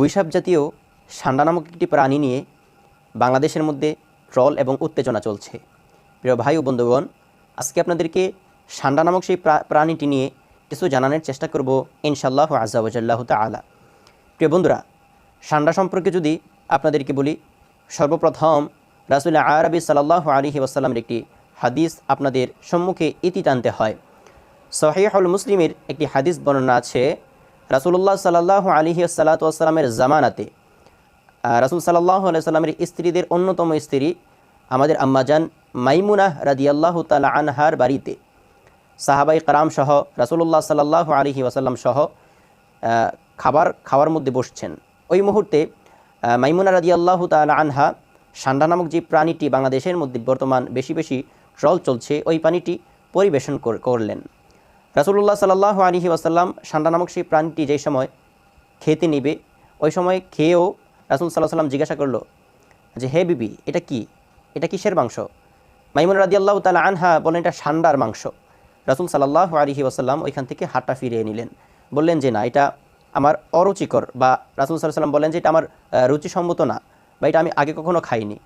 গুইসাপ জাতীয় সান্ডা নামক একটি প্রাণী নিয়ে বাংলাদেশের মধ্যে ট্রল এবং উত্তেজনা চলছে। প্রিয় ভাই ও বন্ধুগণ, আজকে আপনাদেরকে সান্ডা নামক সেই প্রাণীটি নিয়ে কিছু জানানোর চেষ্টা করব ইনশাল্লাহ আজাওয়াজাল্লাহ তালা প্রিয় বন্ধুরা, সান্ডা সম্পর্কে যদি আপনাদেরকে বলি, সর্বপ্রথম রাসুল্লাহ আরবি সাল্লাহ আলহি ওয়াসাল্লামের একটি হাদিস আপনাদের সম্মুখে ইতি টানতে হয়। সহিহুল মুসলিমের একটি হাদিস বর্ণনা আছে রাসুল্লাহ সাল্লাহ আলহি সাল্লাতামের জামানাতে রাসূল সাল্লাহ সাল্লামের স্ত্রীদের অন্যতম স্ত্রী, আমাদের আম্মাজান মাইমুনাহ রাদিয়াল্লাহ তালা আনহার বাড়িতে, সাহাবাই কারাম সহ রাসুল্লাহ সাল্লাহ আলহি ওয়াসাল্লাম সহ খাবার, খাওয়ার মধ্যে বসছেন। ওই মুহূর্তে মাইমুনা রাদিয়াল্লাহ তালা আনহা সান্ডা নামক যে প্রাণীটি বাংলাদেশের মধ্যে বর্তমান বেশি বেশি ট্রল চলছে, ওই প্রাণীটি পরিবেশন করলেন। রাসুল্লাহ সাল্লাহ আলহি ওয়াসাল্লাম সান্ডা নামক সেই প্রাণীটি যেই সময় খেতে নিবে, ওই সময় খেয়েও রাসুল সাল্লাহ সাল্লাম জিজ্ঞাসা করল যে, হে বিবি, এটা কি? এটা কিসের মাংস? মাইমুন রাদি আল্লাহ তালা আনহা বলেন এটা সান্ডার মাংস। রাসুল সাল্লাহ আলহি ওয়াসাল্লাম ওইখান থেকে হাতটা ফিরিয়ে নিলেন। বললেন যে, না, এটা আমার অরুচিকর বা রাসুল সাল্লাহ সাল্লাম বলেন যে, এটা আমার রুচিসম্মত না বা এটা আমি আগে কখনো খাইনি।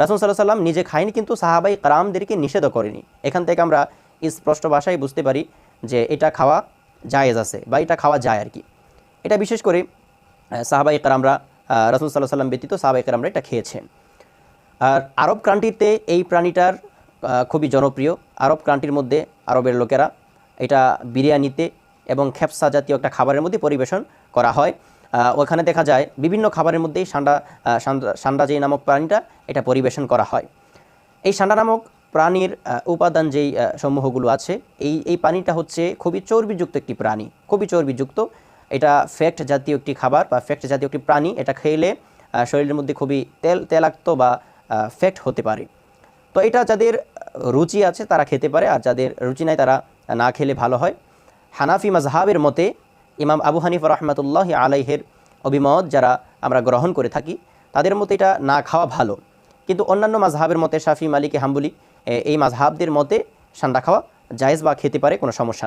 রাসুল সাল্লাহ সাল্লাম নিজে খাইনি কিন্তু সাহাবাই কারামদেরকে নিষেধও করেনি। এখান থেকে আমরা স্পষ্ট ভাষায় বুঝতে পারি যে এটা খাওয়া জায়েজ আছে বা এটা খাওয়া যায় আর কি। এটা বিশেষ করে আহ, সাহাবাই কারামরা রাসুল সাল্লাহ সাল্লাম ব্যতীত সাহাবাই কারামরা এটা খেয়েছেন আর আরব ক্রান্তিতে এই প্রাণীটার খুবই জনপ্রিয়। আরব ক্রান্তির মধ্যে আরবের লোকেরা এটা বিরিয়ানিতে এবং খেপসা জাতীয় একটা খাবারের মধ্যে পরিবেশন করা হয়। ওখানে দেখা যায় বিভিন্ন খাবারের মধ্যেই সান্ডা সান্ডা- যেই নামক প্রাণীটা এটা পরিবেশন করা হয়। এই সান্ডা নামক প্রাণীর উপাদান যেই সমূহগুলো আছে, এই এই পানিটা হচ্ছে খুবই চর্বিযুক্ত একটি প্রাণী। খুবই চর্বিযুক্ত। এটা ফ্যাক্ট জাতীয় একটি খাবার বা ফ্যাক্ট জাতীয় একটি প্রাণী। এটা খেলে শরীরের মধ্যে খুবই তেল, তেলাক্ত বা ফ্যাক্ট হতে পারে। তো এটা যাদের রুচি আছে তারা খেতে পারে, আর যাদের রুচি নাই তারা না খেলে ভালো হয়। হানাফি মাজহাবের মতে ইমাম আবু হানিফ রহমতুল্লাহ আলাইহের অভিমত যারা আমরা গ্রহণ করে থাকি, তাদের মতে এটা না খাওয়া ভালো। কিন্তু অন্যান্য মাজহাবের মতে শাফি, মালিকে, হাম্বুলি এই মাঝহাবদের মতে সান্ডা খাওয়া জায়েজ বা খেতে পারে কোনো সমস্যা।